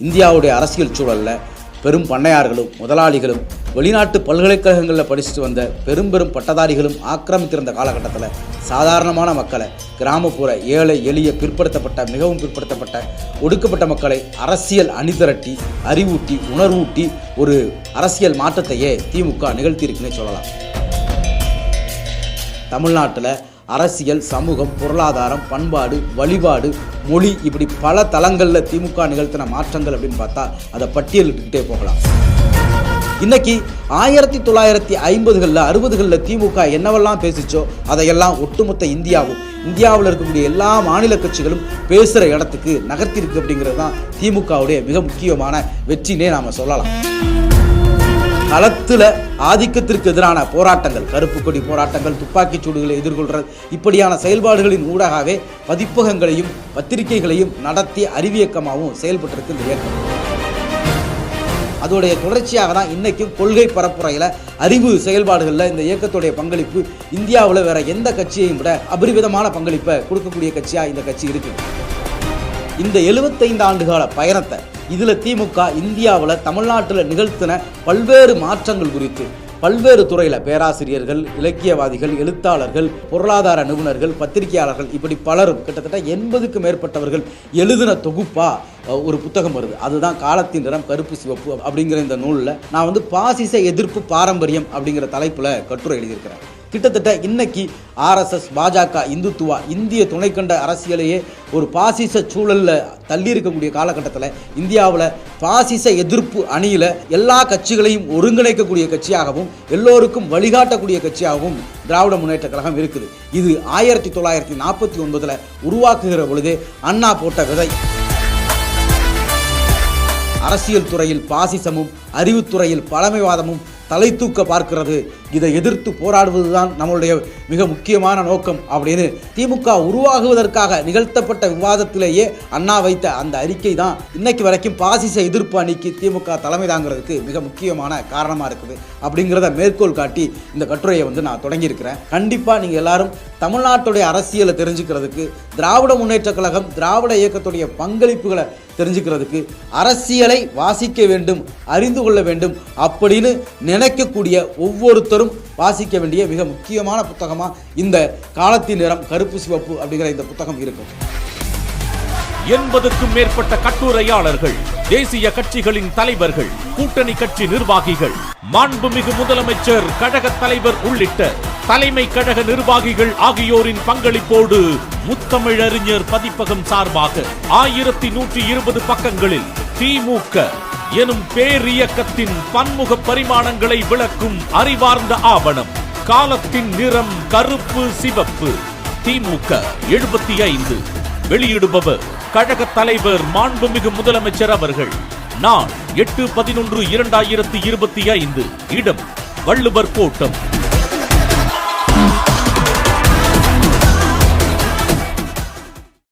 இந்தியாவுடைய அரசியல் சூழலில் பெரும் பண்ணையார்களும் முதலாளிகளும் வெளிநாட்டு பல்கலைக்கழகங்களில் படிச்சுட்டு வந்த பெரும் பெரும் பட்டதாரிகளும் ஆக்கிரமித்திருந்த காலகட்டத்தில் சாதாரணமான மக்களை கிராமப்புற ஏழை எளிய பிற்படுத்தப்பட்ட மிகவும் பிற்படுத்தப்பட்ட ஒடுக்கப்பட்ட மக்களை அரசியல் அணிதிரட்டி அறிவூட்டி உணர்வூட்டி ஒரு அரசியல் மாற்றத்தையே திமுக நிகழ்த்தியிருக்குன்னு சொல்லலாம். தமிழ்நாட்டில் அரசியல் சமூகம் பொருளாதாரம் பண்பாடு வழிபாடு மொழி இப்படி பல தளங்களில் திமுக நிகழ்த்தின மாற்றங்கள் அப்படின்னு பார்த்தா அதை பட்டியலிட்டுக்கிட்டே போகலாம். இன்னைக்கு ஆயிரத்தி தொள்ளாயிரத்தி ஐம்பதுகளில் அறுபதுகளில் திமுக என்னவெல்லாம் பேசிச்சோ அதையெல்லாம் ஒட்டுமொத்த இந்தியாவும் இந்தியாவில் இருக்கக்கூடிய எல்லா மாநில கட்சிகளும் பேசுகிற இடத்துக்கு நகர்த்திருக்கு அப்படிங்கிறது தான் திமுகவுடைய மிக முக்கியமான வெற்றினே நாம் சொல்லலாம். களத்தில் ஆதிக்கத்திற்கு எதிரான போராட்டங்கள் கருப்பு கொடி போராட்டங்கள் துப்பாக்கிச் சூடுகளை எதிர்கொள்றது இப்படியான செயல்பாடுகளின் ஊடாகவே பதிப்பகங்களையும் பத்திரிகைகளையும் நடத்தி அறிவியக்கமாகவும் செயல்பட்டிருக்கு இந்த இயக்கம். அதோடைய தொடர்ச்சியாக தான் இன்றைக்கும் கொள்கை பரப்புரையில் அறிவு செயல்பாடுகளில் இந்த இயக்கத்துடைய பங்களிப்பு இந்தியாவில் வேற எந்த கட்சியையும் விட அபரிவிதமான பங்களிப்பை கொடுக்கக்கூடிய கட்சியாக இந்த கட்சி இருக்குது. இந்த 75 ஆண்டுகால பயணத்தை இதில் திமுக இந்தியாவில் தமிழ்நாட்டில் நிகழ்த்தின பல்வேறு மாற்றங்கள் குறித்து பல்வேறு துறையில் பேராசிரியர்கள் இலக்கியவாதிகள் எழுத்தாளர்கள் பொருளாதார நிபுணர்கள் பத்திரிகையாளர்கள் இப்படி பலரும் கிட்டத்தட்ட எண்பதுக்கு மேற்பட்டவர்கள் எழுதின தொகுப்பா ஒரு புத்தகம் வருது. அதுதான் காலத்தின் நிறம் கருப்பு சிவப்பு அப்படிங்கிற இந்த நூலில் நான் வந்து பாசிச எதிர்ப்பு பாரம்பரியம் அப்படிங்கிற தலைப்பில் கட்டுரை எழுதியிருக்கிறேன். கிட்டத்தட்ட இன்னைக்கு ஆர்எஸ்எஸ் பாஜக இந்துத்துவா இந்திய துணைக்கண்ட அரசியலையே ஒரு பாசிச சூழலில் தள்ளி இருக்கக்கூடிய காலகட்டத்தில் இந்தியாவில் பாசிச எதிர்ப்பு அணியில் எல்லா கட்சிகளையும் ஒருங்கிணைக்கக்கூடிய கட்சியாகவும் எல்லோருக்கும் வழிகாட்டக்கூடிய கட்சியாகவும் திராவிட முன்னேற்ற கழகம் இருக்குது. இது ஆயிரத்தி தொள்ளாயிரத்தி நாற்பத்தி ஒன்பதில் உருவாக்குகிற பொழுதே அண்ணா போட்ட விதை. அரசியல் துறையில் பாசிசமும் அறிவுத்துறையில் பழமைவாதமும் தலை தூக்க பார்க்கிறது. இதை எதிர்த்து போராடுவதுதான் நம்மளுடைய மிக முக்கியமான நோக்கம் அப்படின்னு திமுக உருவாகுவதற்காக நிகழ்த்தப்பட்ட விவாதத்திலேயே அண்ணா வைத்த அந்த அறிக்கை தான் இன்னைக்கு வரைக்கும் பாசிச எதிர்ப்பு அணிக்கு திமுக தலைமை தாங்கிறதுக்கு மிக முக்கியமான காரணமாக இருக்குது அப்படிங்கிறத மேற்கோள் காட்டி இந்த கட்டுரையை வந்து நான் தொடங்கியிருக்கிறேன். கண்டிப்பாக நீங்கள் எல்லாரும் தமிழ்நாட்டுடைய அரசியலை தெரிஞ்சுக்கிறதுக்கு திராவிட முன்னேற்ற கழகம் திராவிட இயக்கத்துடைய பங்களிப்புகளை தெரிஞ்சுக்கிறதுக்கு அரசியலை வாசிக்க வேண்டும் அறிந்து கொள்ள வேண்டும் அப்படின்னு நினைக்கக்கூடிய ஒவ்வொருத்தரும் வாசிக்க வேண்டிய மிக முக்கியமான புத்தகமாக இந்த காலத்தின் நிறம் கருப்பு சிவப்பு அப்படிங்கிற இந்த புத்தகம் இருக்கும் எண்பதுக்கும் மேற்பட்ட கட்டுரையாளர்கள் தேசிய கட்சிகளின் தலைவர்கள் கூட்டணி கட்சி நிர்வாகிகள் மாண்புமிகு முதலமைச்சர் கழக தலைவர் உள்ளிட்ட தலைமை கழக நிர்வாகிகள் ஆகியோரின் பங்களிப்போடு முத்தமிழறிஞர் பதிப்பகம் சார்பாக ஆயிரத்தி நூற்றி இருபது பக்கங்களில் திமுக எனும் பேரியக்கத்தின் பன்முக பரிமாணங்களை விளக்கும் அறிவார்ந்த ஆவணம். காலத்தின் நிறம் கருப்பு சிவப்பு. திமுக எழுபத்தி ஐந்து. வெளியிடுபவர் கழக தலைவர் மாண்புமிகு முதலமைச்சர் அவர்கள். நான் எட்டு பதினொன்று இரண்டாயிரத்தி இருபத்தி ஐந்து. இடம் வள்ளுவர் கோட்டம்.